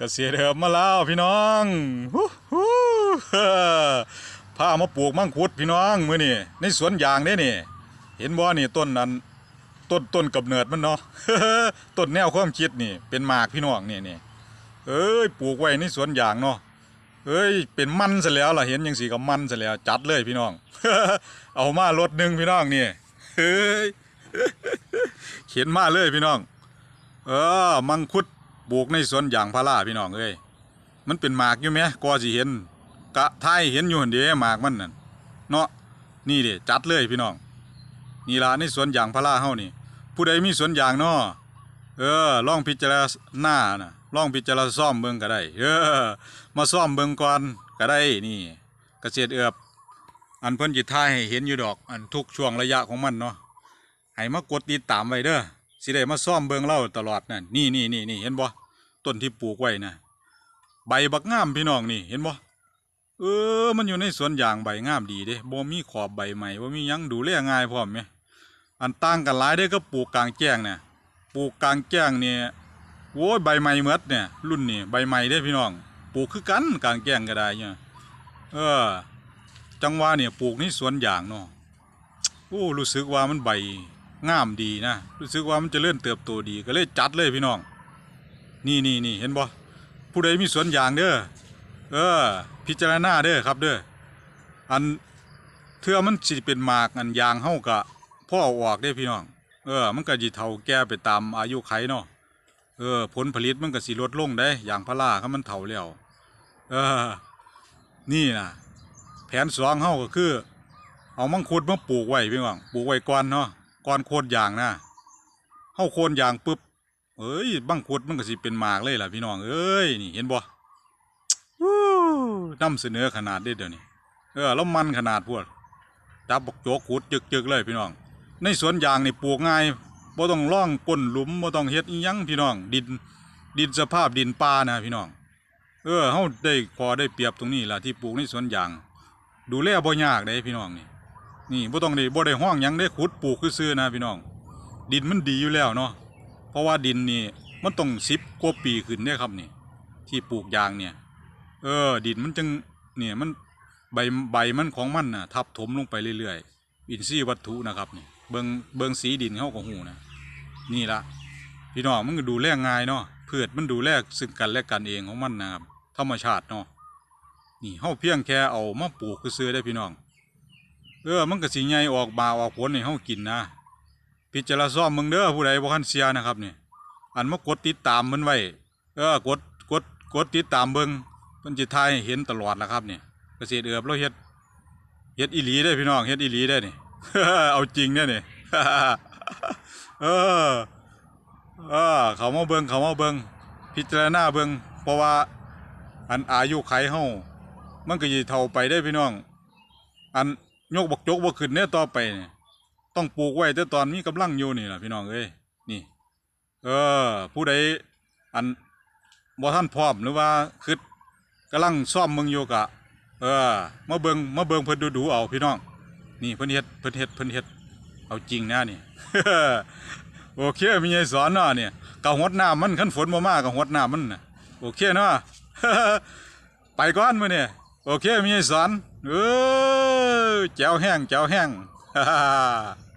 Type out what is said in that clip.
เกษตรเหิมมาแล้วพี่น้องฮู้ฮู้พามาปลูกมังคุดพี่น้องมื้อนี่ในสวนยางเด้นี่ เห็นบ่นี่ต้นนั้นต้นต้นกำเนิดมันเนาะต้นแนวความคิดนี่ เป็นหมากพี่น้องนี่นี่เอ้ยปลูกไว้ในสวนยางเนาะเอ้ยเป็นมันซะแล้วล่ะเห็นจังสีก็มันซะแล้วจัดเลยพี่น้อง เอามารถหนึ่งพี่น้องนี่เฮ้ยเขียนมาเลยพี่น้อง เออมังคุด ลูกในสวนยางพาราพี่น้องเอ้ยมันเป็นหมากอยู่ไหมก็สิเห็นกะไทยเห็นอยู่หั่นเด้หมากมันนั่นเนาะนี่เด้จัดเลยพี่น้อง นี่ละในสวนยางพาราเฮานี่ ผู้ใดมีสวนยางเนาะเออลองพิจารณานะลองพิจารณาซ่อมเบิ่งก็ได้ เออ มาซ่อมเบิ่งก่อนก็ได้นี่เกษตรเอือบอันเพิ่นจิทายให้เห็นอยู่ดอก อันทุกช่วงระยะของมันเนาะให้มากดติดตามไว้เด้อ สิได้มาซ่อมเบิงเล่าตลอดนั่นนี่นี่นี่นี่เห็นบ่ต้นที่ปลูกไว้นะใบบักงามพี่น้องนี่เห็นบ่เออ มันอยู่ในสวนยางใบงามดีเด้บ่มีขอบใบใหม่บ่มียังดูแลง่ายพร้อมแหมอันต่างกันหลายเด้ก็ปลูกกลางแจ้งเนี่ยปลูกกลางแจ้งเนี่ยโอ้ยใบใหม่หมดเนี่ย รุ่นนี่ใบใหม่เด้พี่น้องปลูกคือกันกลางแจ้งก็ได้เนี่ยเออ จังหวะเนี่ยปลูกในสวนยางเนาะโอ้รู้สึกว่ามันใบ งามดีนะรู้สึกว่ามันจะเลื่อนเติบโตดีก็เลยจัดเลยพี่น้อง นี่นี่นี่เห็นบ่ผู้ใดมีสวนยางเด้อเออ พิจารณาเด้อครับเด้ออันเทื่อมันสิเป็นหมากอันยางเฮากะพ่อออกเด้พี่น้อง เออ มันก็สิเฒ่าแก่ไปตามอายุไขเนาะเออ ผลผลิตมันก็สิลดลงได้อย่างพาราคันมันเฒ่าแล้วเออ นี่นะแผนสองเฮาก็คือ เอามังคุดมาปลูกไว้พี่น้องปลูกไว้ก่อนเนาะ ก่อนโคนยางนะเฮาโคนยางปุ๊บเอ้ยบังคุดมันก็สิเป็นหมากเลยล่ะพี่น้องเอ้ยนี่เห็นบ่วู้ำเสนอขนาดเด้เดี๋ยวนี้เออแล้วมันขนาดพวดจับบกโจกขุดจึกๆเลยพี่น้อง ในสวนยางนี่ปลูกง่ายบ่ต้องล่องก้นหลุมบ่ต้องเฮ็ดอีหยังพี่น้อง ดินดินสภาพดินป่านะพี่น้อง เออเฮาได้พอได้เปรียบตรงนี้ล่ะที่ปลูกในสวนยาง ดูแลบ่ยากเด้พี่น้องนี่ นี่บ่ต้องได้บ่ได้ห้องยังได้ขุดปลูกซื่อๆนะพี่น้อง ดินมันดีอยู่แล้วเนาะเพราะว่าดินนี่มันต้องสิบกว่าปีขึ้นเนี่ยครับนี่ ที่ปลูกยางเนี่ย เออ ดินมันจังเนี่ยมันใบใบมันของมันน่ะ ทับถมลงไปเรื่อยๆอินทรีย์วัตถุนะครับนี่เบิงเบิงสีดินเขาก็หูนะนี่ละพี่น้องมันก็ดูแลง่ายเนาะพืชมันดูแลซึ่งกันและกันเองของมันนะครับธรรมชาติเนาะนี่เฮาเพียงแค่เอามาปลูกซื่อได้พี่น้อง เออมันก็สิใหญ่ออกบาออกผลให้เฮากินนะพิจารณาซ่อมมึงเด้อผู้ใดบ่คันเสียนะครับนี่อันมากดติดตามมันไว้เออกดกดกดติดตามเบิ่งเพิ่นสิทายให้เห็นตลอดล่ะครับนี่เกษตรเอือบเราเฮ็ดเฮ็ดอีหลีได้พี่น้องเฮ็ดอีหลีได้นี่ เอาจริงเด้อนี่ เออเออเขามาเบิ่งเขามาเบิ่งพิจารณาเบิ่งเพราะว่า อันอายุไขเฮามันก็สิเฒ่าไปได้พี่น้อง อัน ยกบกจกบ่ขึ้นเนี่ยต่อไปเนี่ยต้องปลูกไว้แต่ตอนมีกำลังอยู่นี่แหละพี่น้องเอ้ยนี่ เออ ผู้ใดอันบ่ท่านพร้อมหรือว่าคืดกำลังซ่อมมึงอยู่กะ เออมาเบิงมาเบิงเพิ่นดูดูเอาพี่น้อง นี่เพิ่นเฮ็ดเพิ่นเฮ็ดเพิ่นเฮ็ดเอาจริงนะนี่โอเคมีไอ้สอนเนาะเนี่ยกะหดน้ำมันคันฝนบ่มากะหดน้ำมันน่ะโอเคเนาะไปก่อนมื้อนี่โอเคมีไอ้สอนเออ แจ๋วแห้งแจ๋วแห้งฮ่าฮ่าฮ่า